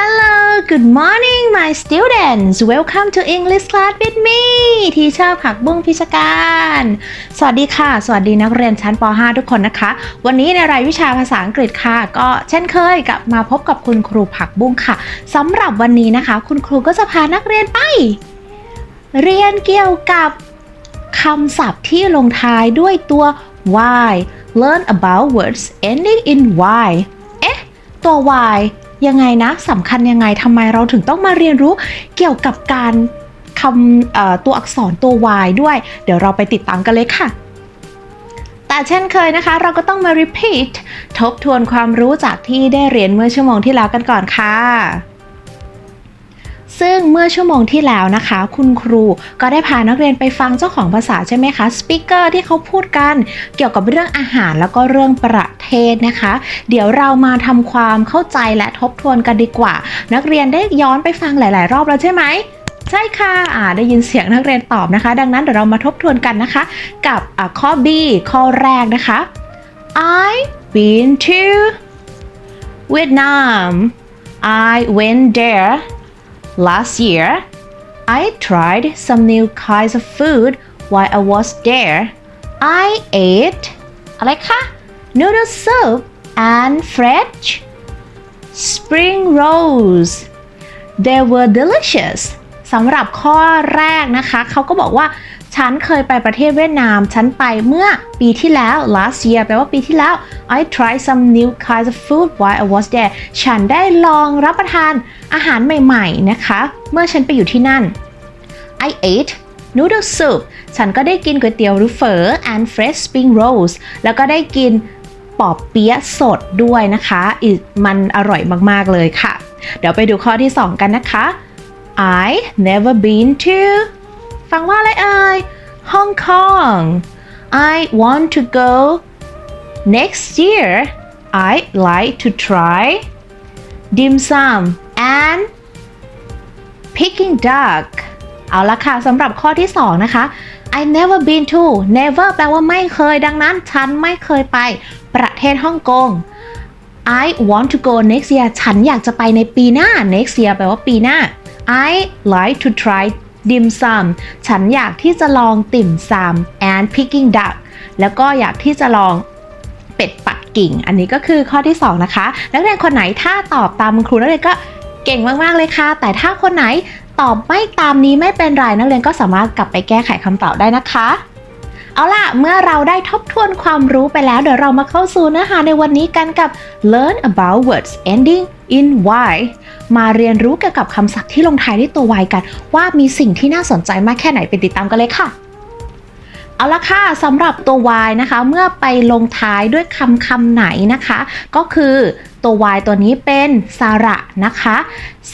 Hello good morning my students welcome to English class with me ทีเชอร์ผักบุ้งพิชการ สวัสดีค่ะ สวัสดีนักเรียนชั้นป .5 ทุกคนนะคะ วันนี้ในรายวิชาภาษาอังกฤษค่ะ ก็เช่นเคยกลับมาพบกับคุณครูผักบุ้งค่ะสำหรับวันนี้นะคะ คุณครูก็จะพานักเรียนไป เรียนเกี่ยวกับคำศัพท์ที่ลงท้ายด้วยตัว y learn about words ending in y เอ๊ะ ตัว y ยังไงนะสำคัญยังไงทำไมเราถึงต้องมาเรียนรู้เกี่ยวกับการคำตัวอักษรตัว y ด้วย เดี๋ยวเราไปติดตามกันเลยค่ะแต่เช่นเคยนะคะ เราก็ต้องมา repeat ทบทวนความรู้จากที่ได้เรียนเมื่อชั่วโมงที่แล้วกันก่อนค่ะ ซึ่งเมื่อชั่วโมงที่แล้วนะคะ คุณครูก็ได้พานักเรียนไปฟังเจ้าของภาษาใช่ไหมคะสปิเกอร์ที่เขาพูดกันเกี่ยวกับเรื่องอาหารแล้วก็เรื่องประเทศนะคะ เดี๋ยวเรามาทำความเข้าใจและทบทวนกันดีกว่า นักเรียนได้ย้อนไปฟังหลาย ๆ รอบแล้วใช่ไหมใช่ค่ะอ่าได้ยินเสียงนักเรียนตอบนะคะ ดังนั้นเดี๋ยวเรามาทบทวนกันนะคะ กับข้อ B ข้อแรกนะคะ I been to Vietnam I went there last year I tried some new kinds of food while I was there I ate อะไรคะ noodle soup and fresh spring rolls they were delicious สำหรับข้อแรกนะคะ เขาก็บอกว่า ฉันเคยไปประเทศเวียดนาม ฉันไปเมื่อปีที่แล้ว last year แปลว่าปีที่แล้ว I tried some new kinds of food while I was there ฉันได้ลองรับประทานอาหารใหม่ๆนะคะ เมื่อฉันไปอยู่ที่นั่น I ate noodle soup ฉันก็ได้กินก๋วยเตี๋ยวหรือเฝอ and fresh spring rolls แล้วก็ได้กินปอบเปี๊ยะสดด้วยนะคะ มันอร่อยมากๆเลยค่ะ เดี๋ยวไปดูข้อที่ 2 กันนะคะ I never been to ฟังว่าอะไรเอ่ย Hong Kong I want to go next year I'd like to try dim sum and Peking duck เอาละค่ะสำหรับข้อที่ 2 นะคะ I never been to never แปลว่าไม่เคย ดังนั้นฉันไม่เคยไป ประเทศฮ่องกง I want to go next year ฉันอยากจะไปในปีหน้า next year แปลว่าปีหน้า I like to try ดิมซัมฉันอยากที่จะลองติ่มซัม and Peking duck แล้วก็อยากที่จะลองเป็ดปักกิ่ง อันนี้ก็คือข้อที่ 2 นะคะ นักเรียนคนไหนถ้าตอบตามคุณครูนักเรียนก็เก่งมาก ๆ เลยค่ะ แต่ถ้าคนไหนตอบไม่ตามนี้ไม่เป็นไรนักเรียนก็สามารถกลับไปแก้ไขคำตอบได้นะคะ เอาล่ะ เมื่อเราได้ทบทวนความรู้ไปแล้ว เดี๋ยวเรามาเข้าสู่เนื้อหาในวันนี้กันกับ learn about words ending in y มาเรียนรู้เกี่ยวกับคำศัพท์ที่ลงท้ายด้วยตัว y กัน ว่ามีสิ่งที่น่าสนใจมากแค่ไหนไปติดตามกันเลยค่ะเอาละค่ะสำหรับตัว y นะคะ เมื่อไปลงท้ายด้วยคำคำไหนนะคะ ก็คือตัว y ตัวนี้เป็นสระนะคะ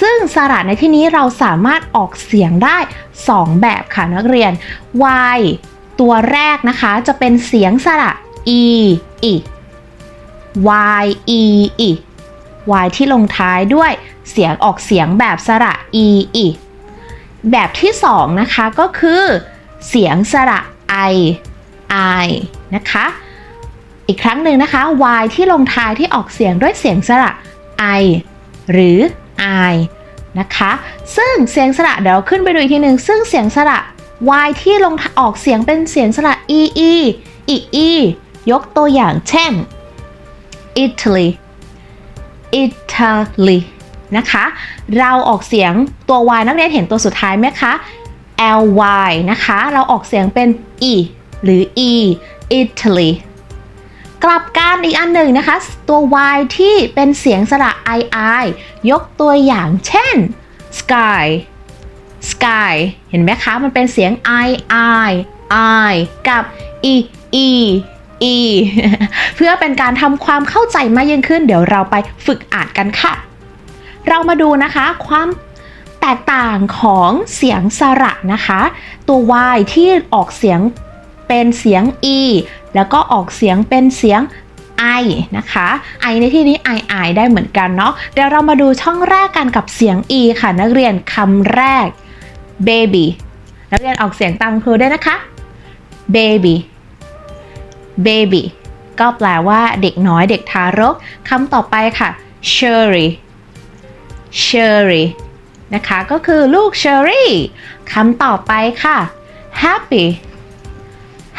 ซึ่งสระในที่นี้เราสามารถออกเสียงได้ 2 แบบค่ะนักเรียน y ตัวแรกนะคะจะเป็นเสียงสระ e i y e i y ที่ลงท้ายด้วยเสียงออกเสียงแบบสระ e i แบบที่2นะคะก็คือ เสียงสระ i i นะคะ อีกครั้งหนึ่งนะคะ y ที่ลงท้ายที่ออกเสียงด้วยเสียงสระ i หรือ i นะคะ ซึ่งเสียงสระเดี๋ยวขึ้นไปดูอีกทีหนึ่งซึ่งเสียงสระ y ที่ลงออกเสียงเป็นเสียงสระ e e e e ยกตัวอย่างเช่น Italy Italy นะคะ เราออกเสียงตัว y นักเรียนเห็นตัวสุดท้ายไหมคะ ly นะคะ เราออกเสียงเป็น e หรือ e Italy กลับกันอีกอันหนึ่งนะคะ ตัว y ที่เป็นเสียงสระ i i ยกตัวอย่างเช่น sky sky เห็นไหมคะ มันเป็นเสียง i i i กับ e e e เพื่อเป็นการทำความเข้าใจมากยิ่งขึ้น เดี๋ยวเราไปฝึกอ่านกันค่ะ เรามาดูนะคะความแตกต่างของเสียงสระนะคะ ตัว y ที่ออกเสียงเป็นเสียง e แล้วก็ออกเสียงเป็นเสียง i นะคะ i ในที่นี้ i i ได้เหมือนกันเนาะเดี๋ยวเรามาดูช่องแรกกันกับเสียง e ค่ะนักเรียนคำแรก baby นักเรียนออกเสียงตามครูด้นะคะ baby baby ก็แปลว่าเด็กน้อยเด็กทารกคำต่อไปค่ะ cherry cherry นะคะก็คือลูกเชอร์รี่คำต่อไปค่ะ happy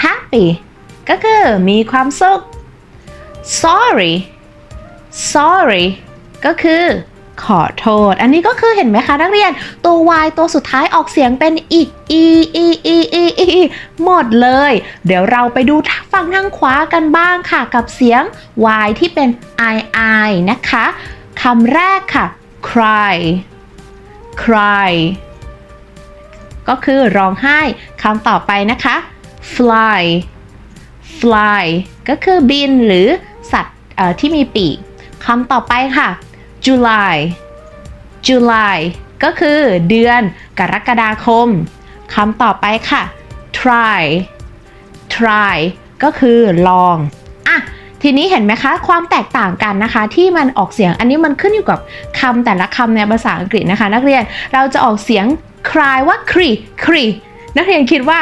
happy ก็คือมีความสุข sorry sorry ก็คือ ขอโทษ อันนี้ก็คือเห็นไหมคะนักเรียนตัว y ตัวสุดท้ายออกเสียงเป็นอีก e e e e e หมดเลย เดี๋ยวเราไปดูฝั่งทางขวากันบ้างค่ะ กับเสียง y ที่เป็น i i นะคะคำแรกค่ะ cry cry ก็คือร้องไห้คำต่อไปนะคะ fly fly ก็คือบินหรือสัตว์ที่มีปีกคำต่อไปค่ะ July July ก็คือเดือนกรกฎาคมคำต่อไปค่ะ try try ก็คือลองอะทีนี้เห็นไหมคะ ความแตกต่างกันนะคะ ที่มันออกเสียงอันนี้มันขึ้นอยู่กับคำแต่ละคำในภาษาอังกฤษนะคะ นักเรียนเราจะออกเสียง cry ว่า cry cry นักเรียนคิดว่า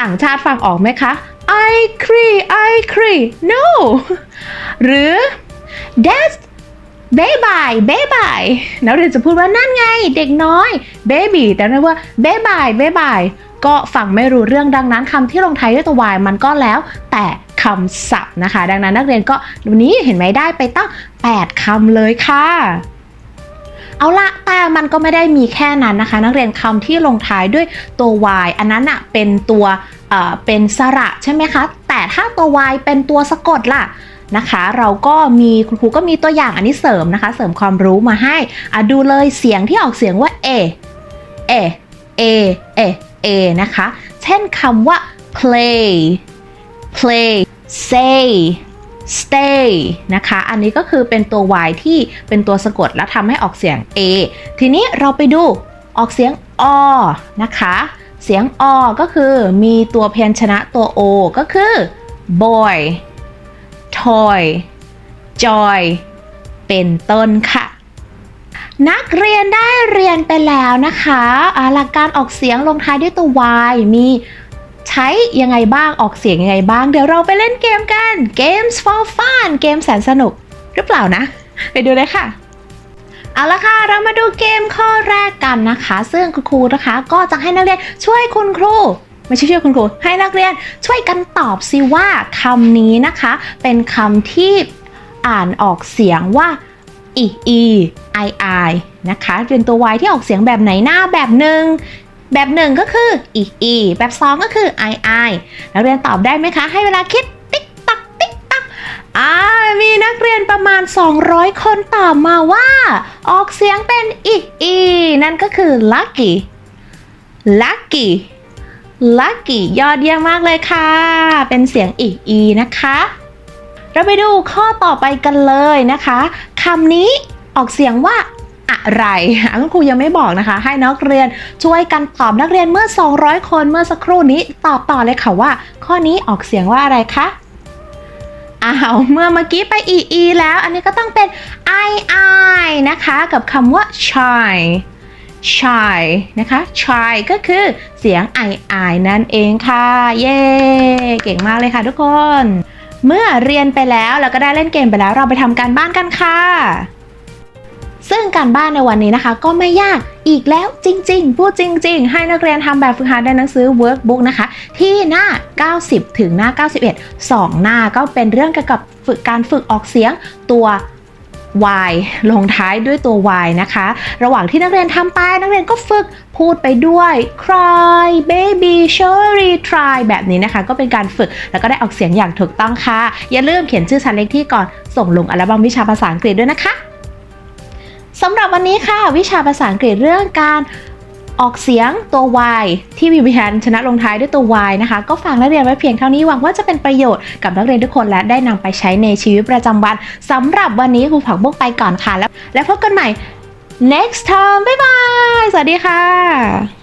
ต่างชาติฟังออกไหมคะ I cry I cry no หรือ that's บายบายบายบายนักเรียนจะพูดว่านั่นไง เด็กน้อยเบบีแต่นั่ว่าบายบายบายบายก็ฟังไม่รู้เรื่องดังนั้นคำที่ลงท้ายด้วยตัว y มันก็แล้วแต่คำศัพท์นะคะ ดังนั้นนักเรียนก็วันนี้เห็นไหมได้ไปตั้ง 8คำเลยค่ะเอาละแต่มันก็ไม่ได้มีแค่นั้นนะคะ นักเรียนคำที่ลงท้ายด้วยตัว y อันนั้นอะเป็นตัวเอ่อเป็นสระใช่ไหมคะ แต่ถ้าตัว y เป็นตัวสะกดล่ะ นะคะ เราก็มีคุณครูก็มีตัวอย่างอันนี้เสริมนะคะ เสริมความรู้มาให้อะดูเลยเสียงที่ออกเสียงว่า a a a a a นะคะ เช่นคำว่า play play say stay นะคะ อันนี้ก็คือเป็นตัว y ที่เป็นตัวสะกดแล้วทำให้ออกเสียง a ทีนี้เราไปดูออกเสียง o นะคะ เสียง o ก็คือมีตัวพยัญชนะตัว o ก็คือ boy toy joy เป็นต้นค่ะ นักเรียนได้เรียนไปแล้วนะคะอาหลักการออกเสียงลงท้ายด้วยตัว y มีใช้ยังไงบ้างออกเสียงยังไงบ้าง เดี๋ยวเราไปเล่นเกมกัน Games for fun เกมแสนสนุกหรือเปล่านะ ไปดูเลยค่ะเอาละค่ะ เรามาดูเกมข้อแรกกันนะคะ ซึ่งคุณครูนะคะ ก็จะให้นักเรียนช่วยคุณครู ไม่ใช่ช่วยคุณครูให้นักเรียนช่วยกันตอบสิว่าคำนี้นะคะ เป็นคำที่อ่านออกเสียงว่าอีอีไอไอนะคะเป็นตัว y ที่ออกเสียงแบบไหนหน้าแบบหนึ่งแบบหนึ่งก็คืออีอีแบบสองก็คือไอไอนักเรียนตอบได้ไหมคะ ให้เวลาคิดติ๊กตักติ๊กตักอ่ามีนักเรียนประมาณ 200 คนตอบมาว่า ออกเสียงเป็นอีอีนั่นก็คือ lucky lucky lucky ยอดเยี่ยมมากเลยค่ะ เป็นเสียงอีอีนะคะ เราไปดูข้อต่อไปกันเลยนะคะคำนี้ออกเสียงว่าอะไรอะคุณครูยังไม่บอกนะคะ ให้นักเรียนช่วยกันตอบนักเรียนเมื่อ 200 คนเมื่อสักครู่นี้ตอบต่อเลยค่ะว่า ข้อนี้ออกเสียงว่าอะไรคะอ้าวเมื่อเมื่อกี้ไปอีอีแล้ว อันนี้ก็ต้องเป็น i i นะคะ กับคำว่า shy shy นะคะ shy ก็คือเสียง i i นั่นเองค่ะ เย้เก่งมากเลยค่ะทุกคน เมื่อเรียนไปแล้วแล้วก็ได้เล่นเกมไปแล้วเราไปทำการบ้านกันค่ะ ซึ่งการบ้านในวันนี้นะคะ ก็ไม่ยากอีกแล้วจริง ๆ พูดจริง ๆ ให้นักเรียนทำแบบฝึกหัดในหนังสือ workbook นะคะ ที่หน้า 90 ถึงหน้า 91 2 หน้าก็เป็นเรื่องเกี่ยวกับฝึกการฝึกออกเสียงตัว y ลงท้ายด้วยตัว y นะคะ ระหว่างที่นักเรียนทำไปนักเรียนก็ฝึกพูดไปด้วย cry baby cherry try แบบนี้นะคะ ก็เป็นการฝึกแล้วก็ได้ออกเสียงอย่างถูกต้องค่ะ อย่าลืมเขียนชื่อชั้นเลขที่ก่อนส่งลงอัลบั้มวิชาภาษาอังกฤษด้วยนะคะสำหรับวันนี้ค่ะ วิชาภาษาอังกฤษเรื่องการ ออกเสียงตัว y ที่วิวพิชญชนะลงท้ายด้วยตัว y นะคะ ก็ฝากนักเรียนไว้เพียงเท่านี้หวังว่าจะเป็นประโยชน์กับนักเรียนทุกคนและได้นำไปใช้ในชีวิตประจำวันสำหรับวันนี้ครูผักบุกไปก่อนค่ะแล้ว แล้วพบกันใหม่ next time บ๊ายบาย สวัสดีค่ะ